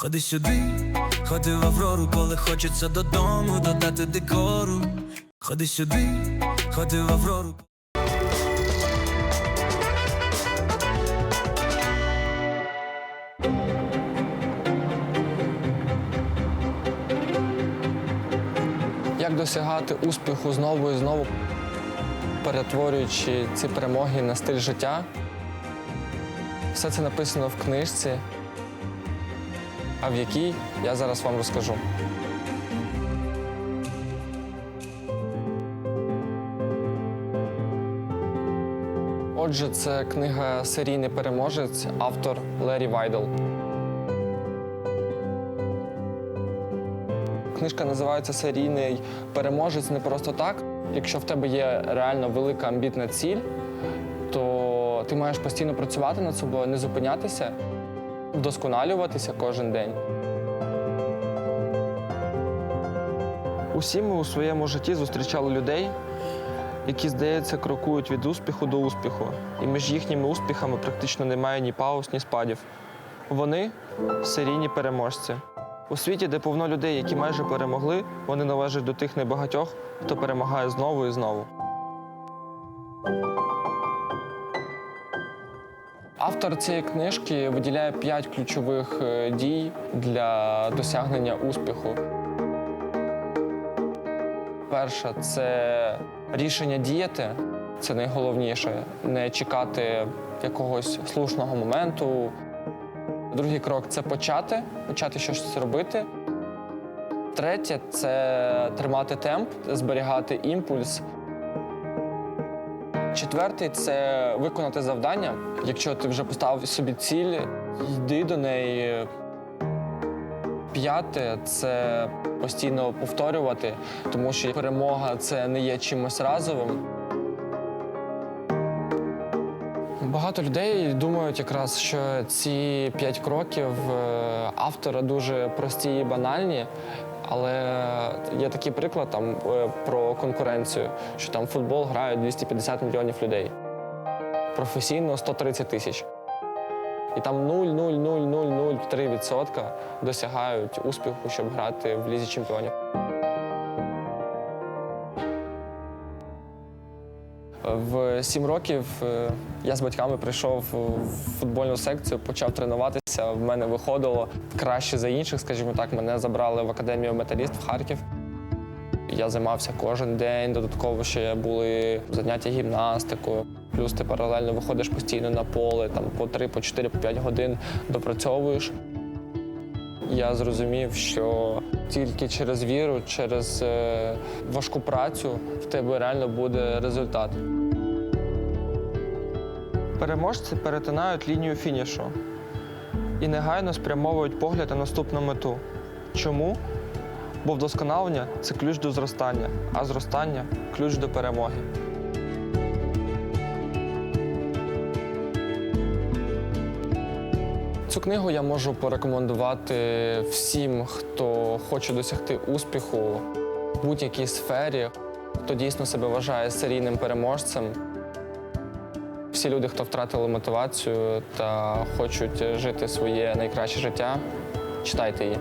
Ходи сюди, ходи в Аврору, коли хочеться додому додати декору. Ходи сюди, ходи в Аврору. Як досягати успіху знову і знову, перетворюючи ці перемоги на стиль життя? Все це написано в книжці, а в якій я зараз вам розкажу. Отже, це книга Серійний переможець, автор Лері Вайдл. Книжка називається Серійний переможець не просто так. Якщо в тебе є реально велика амбітна ціль, то ти маєш постійно працювати над собою, не зупинятися, вдосконалюватися кожен день. Усі ми у своєму житті зустрічали людей, які, здається, крокують від успіху до успіху, і між їхніми успіхами практично немає ні пауз, ні спадів. Вони серійні переможці. У світі, де повно людей, які майже перемогли, вони належать до тих небагатьох, хто перемагає знову і знову. Автор цієї книжки виділяє п'ять ключових е, дій для досягнення успіху. Перша це рішення діяти. Це найголовніше. Не чекати якогось слушного моменту. Другий крок це почати, почати щось робити. Третє це тримати темп, зберігати імпульс. Четвертий це виконати завдання. Якщо ти вже поставив собі ціль, йди до неї. П'яте це постійно повторювати, тому що перемога це не є чимось разовим. Багато людей думають якраз, що ці п'ять кроків е, автора дуже прості і банальні. Але є такий приклад там е, про конкуренцію, що там футбол грають 250 мільйонів людей. Професійно 130 тисяч. І там 0,00003% досягають успіху, щоб грати в лізі чемпіонів. В сім років е, я з батьками прийшов в футбольну секцію, почав тренуватися. В мене виходило краще за інших, скажімо так. Мене забрали в академію металіст в Харків. Я займався кожен день. Додатково ще були заняття гімнастикою. Плюс ти паралельно виходиш постійно на поле, там по 3, по 4, по 5 годин допрацьовуєш. Я зрозумів, що тільки через віру, через е, важку працю в тебе реально буде результат. Переможці перетинають лінію фінішу і негайно спрямовують погляд на наступну мету. Чому? Бо вдосконалення це ключ до зростання, а зростання ключ до перемоги. Цю книгу я можу порекомендувати всім, хто хоче досягти успіху в будь-якій сфері, хто дійсно себе вважає серійним переможцем. Всі люди, хто втратили мотивацію та хочуть жити своє найкраще життя, читайте її.